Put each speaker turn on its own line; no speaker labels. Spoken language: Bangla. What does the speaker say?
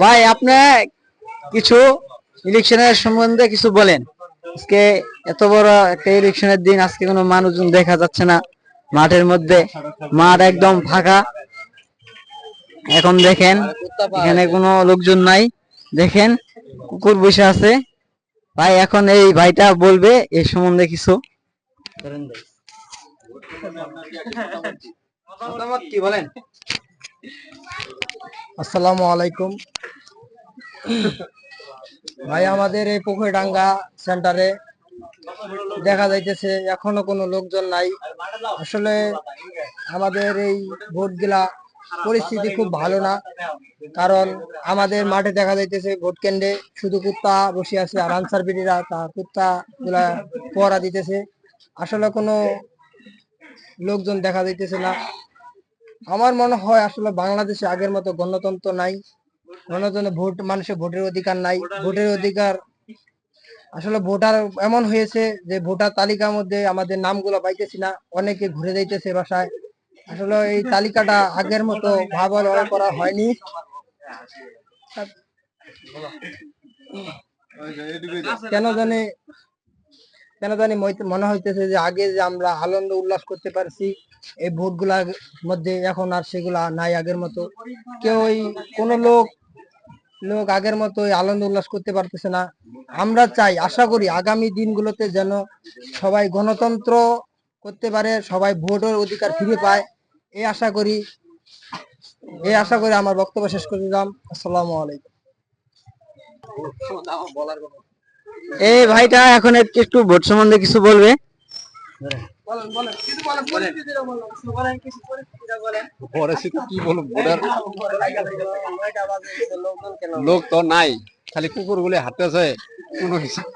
ভাই আপনি কিছু ইলেকশনের সম্বন্ধে কিছু বলেন। আজকে এত বড় একটা ইলেকশনের দিন আজকে কোনো মানুষজন দেখা যাচ্ছে না মাঠের মধ্যে। মাঠ একদম ফাঁকা। এখন দেখেন এখানে কোনো লোকজন নাই। দেখেন কুকুর বসে আছে। ভাই এখন এই ভাইটা বলবে এই সম্বন্ধে কিছু। কি বলেন?
আসসালামু আলাইকুম। ভাই, আমাদের এই পুকুরডাঙ্গা সেন্টারে দেখা যাইতেছে, এখনও কোনো লোকজন নাই। আসলে আমাদের এই ভোটগুলা পরিস্থিতি খুব ভালো না, কারণ আমাদের মাঠে দেখা যাইতেছে ভোট কেন্দ্রে শুধু কুত্তা বসে আছে, আর আনসার বিডিরা তা কুত্তা গুলা পহরা দিতেছে। আসলে কোনো লোকজন দেখা যাইতেছে না। আমার মনে হয় আসলে বাংলাদেশে আগের মতো গণতন্ত্র নাই। গণতন্ত্র ভোট মানুষের ভোটের অধিকার নাই। ভোটের অধিকার আসলে ভোটার এমন হয়েছে যে ভোটার তালিকার মধ্যে আমাদের নামগুলো পাইতেছি না। অনেকে ঘুরে যাইতেছে বাসায়। আসলে এই তালিকাটা আগের মতো ভাবালয় করা হয়নি। কেন জানি কেন জানি মনে হইতেছে যে আগে যে আমরা আনন্দ উল্লাস করতে পারছি এই ভোটগুলার মধ্যে এখন আর সেগুলা নাই আগের মতো। কেউ ওই কোন লোক লোক আগের মতো আনন্দ উল্লাস করতে পারতেছে না। আমরা চাই, আশা করি আগামী দিনগুলোতে যেন সবাই গণতন্ত্র করতে পারে, সবাই ভোটের অধিকার ফিরে পায়। এই আশা করি এই আশা করে আমার বক্তব্য শেষ করে দিলাম আসসালামু আলাইকুম।
এই ভাইটা এখন একটু ভোট সম্বন্ধে কিছু বলবে?
কি লোক তো নাই খালি কুকুর গুলি হাঁটতেছে। কোনো হিসাব